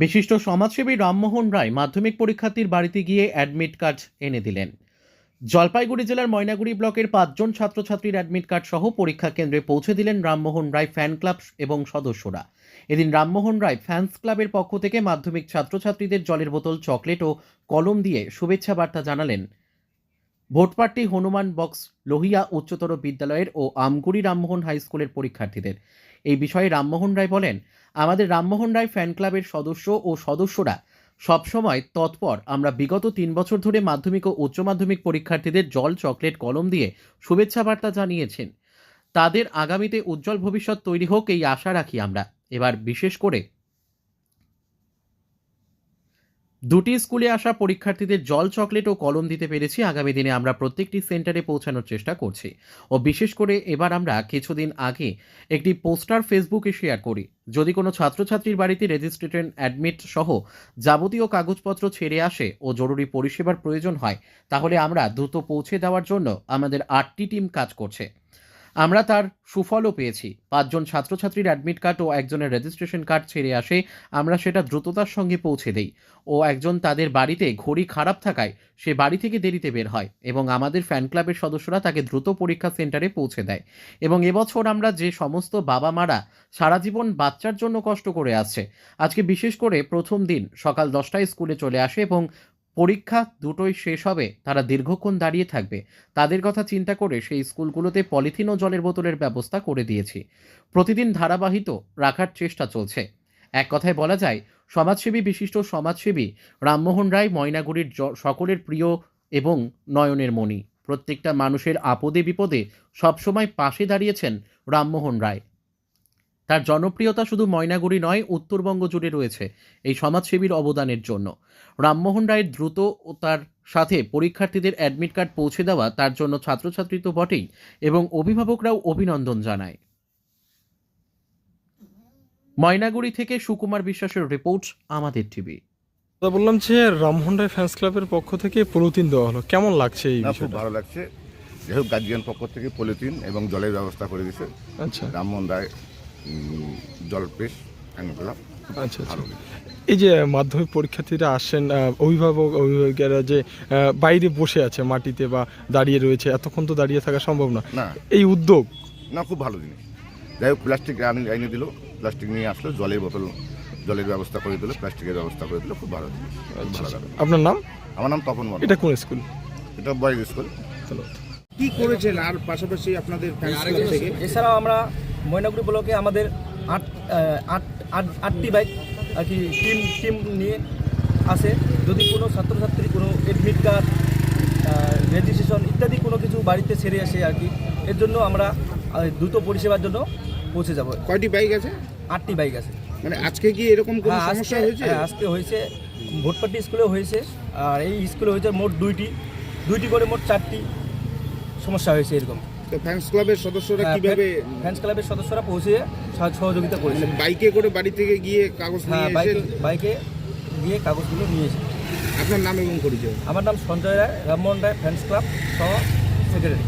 বিশিষ্ট সমাজসেবী রামমোহন রায় মাধ্যমিক পরীক্ষার্থীর বাড়িতে গিয়ে অ্যাডমিট কার্ড এনে দিলেন। জলপাইগুড়ি জেলার ময়নাগুড়ি ব্লকের পাঁচজন ছাত্রছাত্রীর অ্যাডমিট কার্ড সহ পরীক্ষা কেন্দ্রে পৌঁছে দিলেন রামমোহন রায় ফ্যান ক্লাব এবং সদস্যরা। এদিন রামমোহন রায় ফ্যান্স ক্লাবের পক্ষ থেকে মাধ্যমিক ছাত্রছাত্রীদের জলের বোতল, চকলেট ও কলম দিয়ে শুভেচ্ছা বার্তা জানালেন ভোটপাট্টি হনুমান বক্স লোহিয়া উচ্চতর বিদ্যালয়ের ও আমগুড়ি রামমোহন হাই স্কুলের পরীক্ষার্থীদের। এই বিষয়ে রামমোহন রায় বলেন, আমাদের রামমোহন রায় ফ্যান ক্লাবের সদস্য ও সদস্যরা সবসময় তৎপর। আমরা বিগত তিন বছর ধরে মাধ্যমিক ও উচ্চ মাধ্যমিক পরীক্ষার্থীদের জল, চকলেট, কলম দিয়ে শুভেচ্ছা বার্তা জানিয়েছেন। তাদের আগামীতে উজ্জ্বল ভবিষ্যৎ তৈরি হোক, এই আশা রাখি আমরা। এবার বিশেষ করে দুটি স্কুলে আসা পরীক্ষার্থীদের জল, চকলেট ও কলম দিতে পেরেছি। আগামী দিনে আমরা প্রত্যেকটি সেন্টারে পৌঁছানোর চেষ্টা করছি। ও বিশেষ করে এবার আমরা কিছুদিন আগে একটি পোস্টার ফেসবুকে শেয়ার করি। যদি কোনো ছাত্রছাত্রীর বাড়িতে রেজিস্ট্রেশন অ্যাডমিট সহ যাবতীয় কাগজপত্র ছেড়ে আসে ও জরুরি পরিষেবার প্রয়োজন হয়, তাহলে আমরা দ্রুত পৌঁছে দেওয়ার জন্য আমাদের আটটি টিম কাজ করছে। আমরা তার সুফলও পেয়েছি। পাঁচজন ছাত্রছাত্রীর অ্যাডমিট কার্ড ও একজনের রেজিস্ট্রেশন কার্ড ছেড়ে আসে, আমরা সেটা দ্রুততার সঙ্গে পৌঁছে দেই। ও একজন তাদের বাড়িতে ঘড়ি খারাপ থাকায় সে বাড়ি থেকে দেরিতে বের হয় এবং আমাদের ফ্যান ক্লাবের সদস্যরা তাকে দ্রুত পরীক্ষা সেন্টারে পৌঁছে দেয়। এবং এবছর আমরা যে সমস্ত বাবা মারা সারা জীবন বাচ্চার জন্য কষ্ট করে আসছে, আজকে বিশেষ করে প্রথম দিন সকাল দশটায় স্কুলে চলে আসে এবং পরীক্ষা দুটোই শেষ হবে, তারা দীর্ঘক্ষণ দাঁড়িয়ে থাকবে। তাদের কথা চিন্তা করে সেই স্কুলগুলোতে পলিথিন ও জলের বোতলের ব্যবস্থা করে দিয়েছি। প্রতিদিন ধারাবাহিত রাখার চেষ্টা চলছে। এক কথায় বলা যায়, সমাজসেবী বিশিষ্ট সমাজসেবী রামমোহন রায় ময়নাগুড়ির সকলের প্রিয় এবং নয়নের মণি। প্রত্যেকটা মানুষের আপদে বিপদে সবসময় পাশে দাঁড়িয়েছেন রামমোহন রায়। তার জনপ্রিয়তা শুধু ময়নাগুড়ি নয় উত্তরবঙ্গ জুড়ে রয়েছে এই সমাজসেবীর অবদানের জন্য। রামমোহন রায়ের দ্রুত ও তার সাথে পরীক্ষার্থীদের অ্যাডমিট কার্ড পৌঁছে দেওয়া তার জন্য ছাত্রছাত্রী তো বটেই এবং অভিভাবকরাও অভিনন্দন জানায়। ময়নাগুড়ি থেকে সুকুমার বিশ্বাসের রিপোর্ট আমাদের টিভি। বললাম যে রামমোহন রায় ফ্যান্স ক্লাবের পক্ষ থেকে পলিথিন দেওয়া হলো। কেমন লাগছে এই খুব ভালো লাগছে। যেহেতু গার্জিয়ান পক্ষ থেকে পলিথিন এবং জলের ব্যবস্থা করে দিয়েছে। আচ্ছা। রামমোহন রায় উম, জল পেশ আচ্ছা আচ্ছা। ভালো এই যে মাধ্যমিক পরীক্ষার্থীরা আসেন অভিভাবক অভিভাবকেরা যে বাইরে বসে আছে মাটিতে বা দাঁড়িয়ে রয়েছে এতক্ষণ তো দাঁড়িয়ে থাকা সম্ভব না। না। এই উদ্যোগ? না খুব ভালো জিনিস। যাই হোক প্লাস্টিক এনে দিল প্লাস্টিক নিয়ে আসলো জলের বোতল জলের ব্যবস্থা করে দিল প্লাস্টিকের ব্যবস্থা করে দিল খুব ভালো জিনিস আচ্ছা ভালো। আপনার নাম? আমার নাম তপন মন্ডল এটা কোন স্কুল? এটা বয়েজ স্কুল। কি করেছেন? আর পাশাপাশি আপনাদের থেকে? এছাড়াও আমরা ময়নাগুড়ি ব্লকে আমাদের আট আট আট আটটি বাইক আর কি টিম টিম নিয়ে আসে যদি কোনো ছাত্রছাত্রী কোনো এডমিট কার্ড রেজিস্ট্রেশন ইত্যাদি কোনো কিছু বাড়িতে ছেড়ে আসে আর কি এর জন্য আমরা দ্রুত পরিষেবার জন্য পৌঁছে যাব। কয়টি বাইক আছে? আটটি বাইক আছে। মানে আজকে কি এরকম কোনো হ্যাঁ, সমস্যা হয়েছে? হ্যাঁ, আজকে হয়েছে। ভোটপাটি স্কুলেও হয়েছে। আর এই স্কুলে হয়েছে মোট দুইটি। দুইটি করে মোট চারটি সমস্যা হয়েছে এরকম। তো ফ্যান্স ক্লাবের সদস্যরা কীভাবে ফ্যান্স ক্লাবের সদস্যরা পৌঁছে সহ- সহযোগিতা করেছে। মানে বাইকে করে বাড়ি থেকে গিয়ে কাগজ হ্যাঁ নিয়ে বাইকে এসে বাইকে গিয়ে কাগজগুলো নিয়েছে আপনার নাম এবং পরিচয়? আমার নাম সঞ্জয় রায় রামমোহন রায় ফ্যান্স ক্লাব সহ সেক্রেটারি